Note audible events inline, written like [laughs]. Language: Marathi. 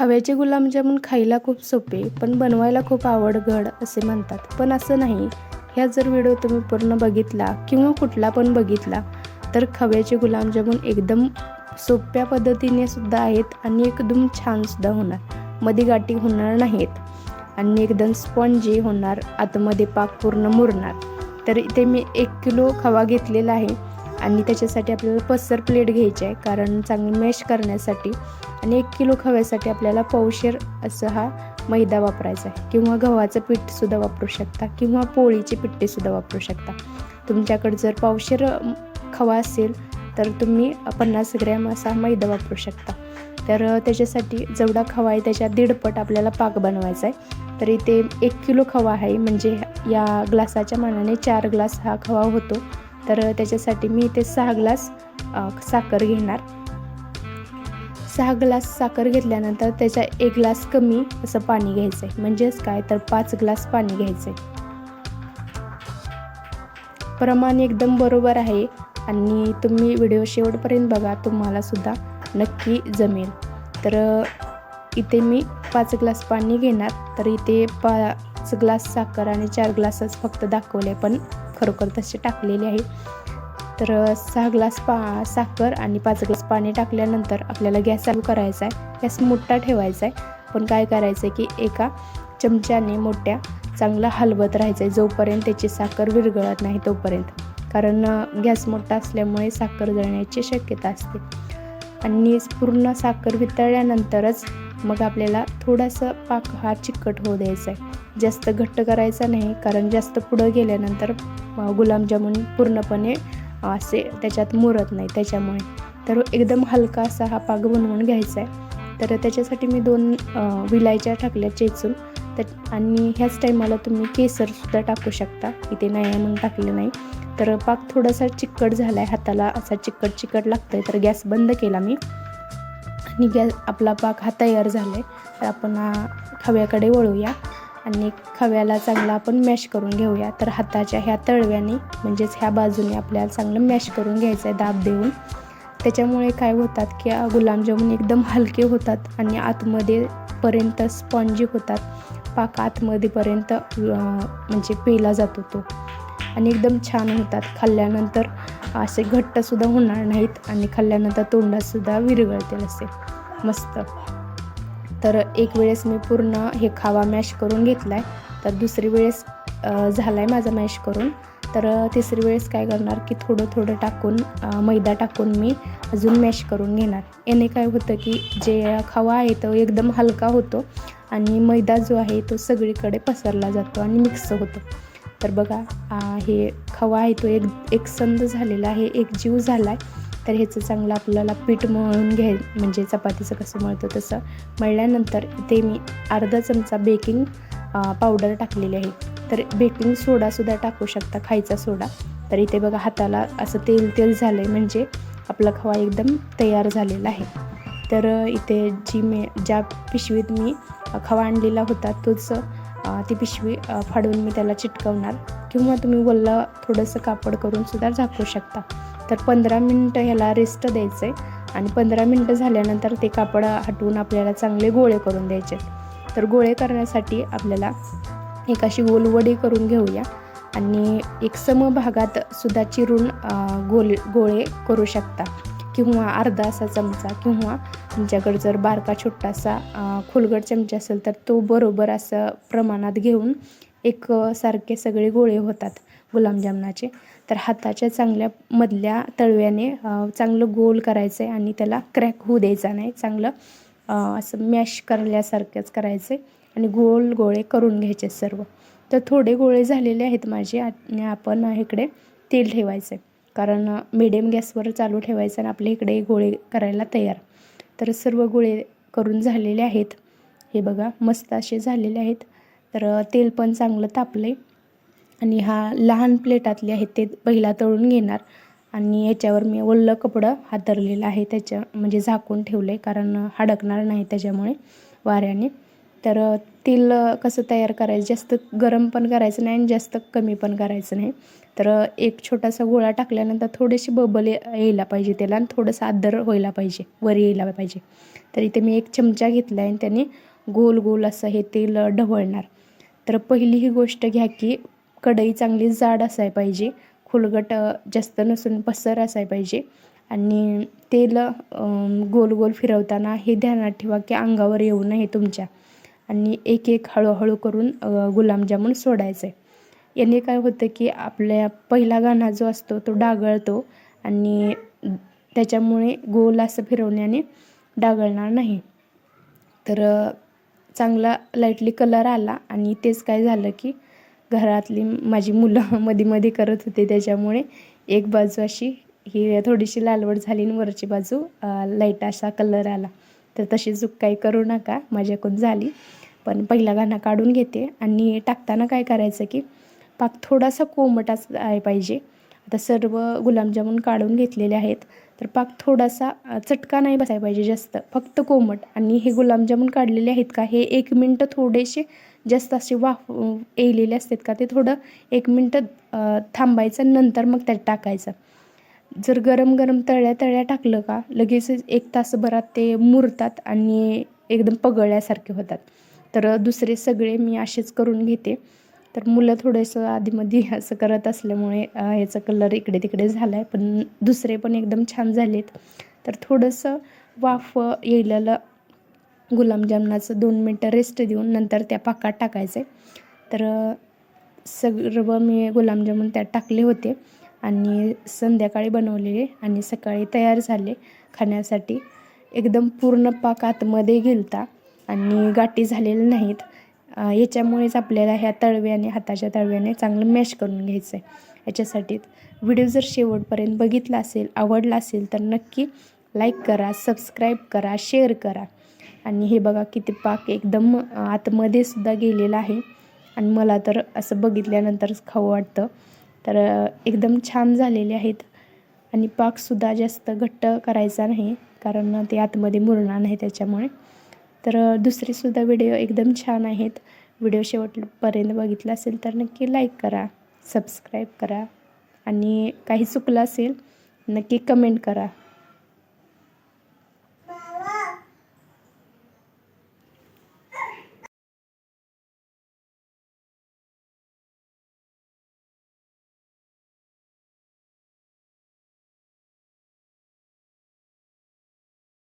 खव्याचे गुलाबजामुन खायला खूप सोपे पण बनवायला खूप आवडगड असे म्हणतात. पण असं नाही. ह्या जर व्हिडिओ तुम्ही पूर्ण बघितला किंवा कुठला पण बघितला तर खव्याचे गुलाबजामुन एकदम सोप्या पद्धतीने सुद्धा आहेत आणि एकदम छानसुद्धा होणार. मध्ये गाठी होणार नाहीत आणि एकदम स्पॉन्जी होणार आतमध्ये पाक पूर्ण मुरणार. तर इथे मी एक किलो खवा घेतलेला आहे आणि त्याच्यासाठी आपल्याला पसर प्लेट घ्यायची आहे कारण चांगली मॅश करण्यासाठी आणि एक किलो खव्यासाठी आपल्याला पौशेर असं हा मैदा वापरायचा आहे. किंवा गव्हाचं पीठसुद्धा वापरू शकता. किंवा पोळीची पिठ्ठेसुद्धा वापरू शकता. तुमच्याकडे जर पावशेर खवा असेल तर तुम्ही पन्नास ग्रॅम असा मैदा वापरू शकता. तर त्याच्यासाठी जेवढा खवा आहे त्याच्या दीडपट आपल्याला पाक बनवायचा आहे. तर इथे एक किलो खवा आहे. म्हणजे या ग्लासाच्या मानाने चार ग्लास हा खवा होतो. तर त्याच्यासाठी मी इथे सहा ग्लास साखर घेणार. सहा ग्लास साखर घेतल्यानंतर त्याचा एक ग्लास कमी असं पाणी घ्यायचं आहे म्हणजेच काय? तर पाच ग्लास पाणी घ्यायचं आहे प्रमाण एकदम बरोबर आहे आणि तुम्ही व्हिडिओ शेवटपर्यंत बघा तुम्हाला सुद्धा नक्की जमेल. तर इथे मी पाच ग्लास पाणी घेणार. तर इथे पाच ग्लास साखर आणि चार ग्लासच फक्त दाखवले पण खरोखर तसे टाकलेले आहे. तर सहा ग्लास पा साखर आणि पाच ग्लास पाणी टाकल्यानंतर आपल्याला गॅस चालू करायचा आहे. गॅस मोठा ठेवायचा आहे. पण काय करायचं आहे की एका चमच्याने मोठ्या चांगला हलवत राहायचं आहे जोपर्यंत त्याची साखर विरघळत नाही तोपर्यंत. कारण गॅस मोठा असल्यामुळे साखर जळण्याची शक्यता असते. आणि पूर्ण साखर वितळल्यानंतरच मग आपल्याला थोडासा पाक हा चिकट होऊ द्यायचा आहे. जास्त घट्ट करायचा नाही कारण जास्त पुढं गेल्यानंतर गुलाबजामुन पूर्णपणे असे त्याच्यात मुरत नाही त्याच्यामुळे. तर एकदम हलका असा हा पाक बनवून घ्यायचा आहे. तर त्याच्यासाठी मी दोन विलायच्या टाकल्या चेचून. तर आणि ह्याच टायमाला तुम्ही केसरसुद्धा टाकू शकता. इथे नाही आहे म्हणून टाकलं नाही. तर पाक थोडासा चिकट झाला आहे हाताला असा चिकट चिकट लागतं आहे तर गॅस बंद केला मी. आणि गॅस आपला पाक हा तयार झाला आहे तर आपण हव्याकडे खव्याकडे वळूया. आणि खव्याला चांगला आपण मॅश करून घेऊया. तर हाताच्या ह्या तळव्याने म्हणजेच ह्या बाजूने आपल्याला चांगलं मॅश करून घ्यायचं आहे दाब देऊन. त्याच्यामुळे काय होतात की अ, गुलाबजामुन एकदम हलके होतात आणि आतमध्ये पर्यंत स्पॉन्जी होतात. पाक आतमध्येपर्यंत म्हणजे पेला जातो तो. आणि एकदम छान होतात. खाल्ल्यानंतर असे घट्टसुद्धा होणार नाहीत आणि खाल्ल्यानंतर तोंडातसुद्धा विरघळतील असे. मस्त. तर एक वेळेस मी पूर्ण हे खावा मॅश करून घेतला आहे तर दुसरी वेळेस झाला आहे माझा मॅश करून. तर तिसरी वेळेस काय करणार की थोडं थोडं टाकून मैदा टाकून मी अजून मॅश करून घेणार. याने काय होतं की जे खवा आहे तो एकदम हलका होतो आणि मैदा जो आहे तो सगळीकडे पसरला जातो आणि मिक्स होतो. तर बघा हे खवा आहे तो एक एकसंध झालेला आहे एक जीव झाला आहे तर ह्याचं चांगलं आपल्याला पीठ मळून घ्याय म्हणजे चपातीचं कसं मळतं तसं मळल्यानंतर इथे मी अर्धा चमचा बेकिंग पावडर टाकलेली आहे. तर बेकिंग सोडासुद्धा टाकू शकता खायचा सोडा. तर इथे बघा हाताला असं तेल तेल झालं आहे म्हणजे आपला खवा एकदम तयार झालेला आहे. तर इथे जी मी ज्या पिशवीत मी खवा आणलेला होता तोच ती पिशवी फाडून मी त्याला चिटकवणार. किंवा तुम्ही वल्लं थोडंसं कापड करून सुद्धा झाकू शकता. तर पंधरा मिनटं ह्याला रेस्ट द्यायचं आहे आणि पंधरा मिनटं झाल्यानंतर ते कापड हटवून आपल्याला चांगले गोळे करून द्यायचे. तर गोळे करण्यासाठी आपल्याला एक अशी गोलवडी करून घेऊया. आणि एक समभागात सुद्धा चिरून गोल गोळे करू शकता. किंवा अर्धा असा चमचा किंवा तुमच्याकडे जर बारका छोटासा अ, खोलगट चमचा असेल तर तो बरोबर असं प्रमाणात घेऊन एक सारखे सगळे गोळे होतात गुलाबजामुनाचे तर हाताच्या चांगल्या मधल्या तळव्याने चांगलं गोल करायचं आहे आणि त्याला क्रॅक होऊ द्यायचा नाही. चांगलं असं मॅश करल्यासारखंच करायचं आहे आणि गोल गोळे करून घ्यायचे सर्व. तर थोडे गोळे झालेले आहेत माझे आणि आपण इकडे तेल ठेवायचं आहे कारण मिडियम गॅसवर चालू ठेवायचं आणि आपल्या इकडे गोळे करायला तयार. तर सर्व गोळे करून झालेले आहेत. हे बघा मस्त असे झालेले आहेत. तर तेल पण चांगलं तापलं आहे आणि हा लहान प्लेटातले आहेत ते पहिला तळून घेणार. आणि याच्यावर मी ओलं कपडं हातरलेलं आहे त्याच्या म्हणजे झाकून ठेवलं आहे कारण हडकणार नाही त्याच्यामुळे वाऱ्याने. तर तेल कसं तयार करायचं? जास्त गरम पण करायचं नाही आणि जास्त कमी पण करायचं नाही. तर एक छोटासा गोळा टाकल्यानंतर थोडीशी बबल यायला पाहिजे त्याला आणि थोडंसं आदर व्हायला पाहिजे वर यायला पाहिजे. तर इथे मी एक चमचा घेतला आहे आणि त्याने गोल गोल असं हे तेल ढवळणार. तर पहिली ही गोष्ट घ्या की कढई चांगली जाड असाय पाहिजे खुलगट जास्त नसून पसर असाय पाहिजे. आणि तेल गोल गोल फिरवताना हे ध्यानात ठेवा की अंगावर येऊ नये तुमच्या. आणि एक एक हळूहळू करून गुलाबजामून सोडायचं. आहे याने काय होतं की आपल्या पहिला गाणा जो असतो तो डागळतो आणि त्याच्यामुळे गोल असं फिरवण्याने डागळणार नाही. तर चांगला लाईटली कलर आला आणि तेच काय झालं की घरातली माझी मुलं [laughs] मध्ये मध्ये करत होते. त्याच्यामुळे एक बाजू अशी ही थोडीशी लालवट झाली आणि वरची बाजू लाइट असा कलर आला. तर तशी चूक काही करू नका माझ्याकडून झाली. पण पहिला गाणा काढून घेते आणि टाकताना काय करायचं की पाक थोडासा कोमटाच आहे पाहिजे. आता सर्व गुलाबजामून काढून घेतलेले आहेत. तर पाक थोडासा चटका नाही बसायला पाहिजे जास्त. फक्त कोमट. आणि हे गुलाबजामून काढलेले आहेत का हे एक मिनटं थोडेसे जास्त असे वाफ येलेले असतात का ते थोडं एक मिनटं थांबायचं नंतर मग त्यात टाकायचं. जर गरम गरम तळ्या तळ्या टाकलं का लगेच एक तासभरात ते मुरतात आणि एकदम पगळल्यासारखे होतात. तर दुसरे सगळे मी असेच करून घेते. तर मुलं थोडंसं आधीमध्ये [laughs] असं करत असल्यामुळे अ, ह्याचा कलर इकडे तिकडे झाला आहे पण दुसरे पण एकदम छान झालेत. तर थोडंसं वाफ येलेलं गुलाबजामुनाचं दोन मिनटं रेस्ट देऊन नंतर त्या पाकात टाकायचं आहे तर सर्व मी गुलाबजामून त्यात टाकले होते आणि संध्याकाळी बनवलेले आणि सकाळी तयार झाले खाण्यासाठी. एकदम पूर्ण पाक आतमध्ये गेलता आणि गाठी झालेले नाहीत. याच्यामुळेच आपल्याला ह्या तळव्याने हाताच्या तळव्याने चांगलं मॅश करून घ्यायचं आहे याच्यासाठी व्हिडिओ जर शेवटपर्यंत बघितला असेल आवडला असेल तर नक्की लाईक करा सबस्क्राईब करा शेअर करा. आणि हे बघा किती पाक एकदम आतमध्ये सुद्धा गेलेला आहे. आणि मला तर असं बघितल्यानंतरच खाऊ वाटतं. तर एकदम छान झालेले आहेत. आणि पाकसुद्धा जास्त घट्ट करायचा नाही कारण ते आतमध्ये मुरणार नाही त्याच्यामुळे. तर दुसरेसुद्धा दुसरीसुद्धा व्हिडिओ एकदम छान आहेत. व्हिडिओ शेवटपर्यंत बघितला असेल तर नक्की लाईक करा सबस्क्राईब करा आणि काही चुकलं असेल नक्की कमेंट करा.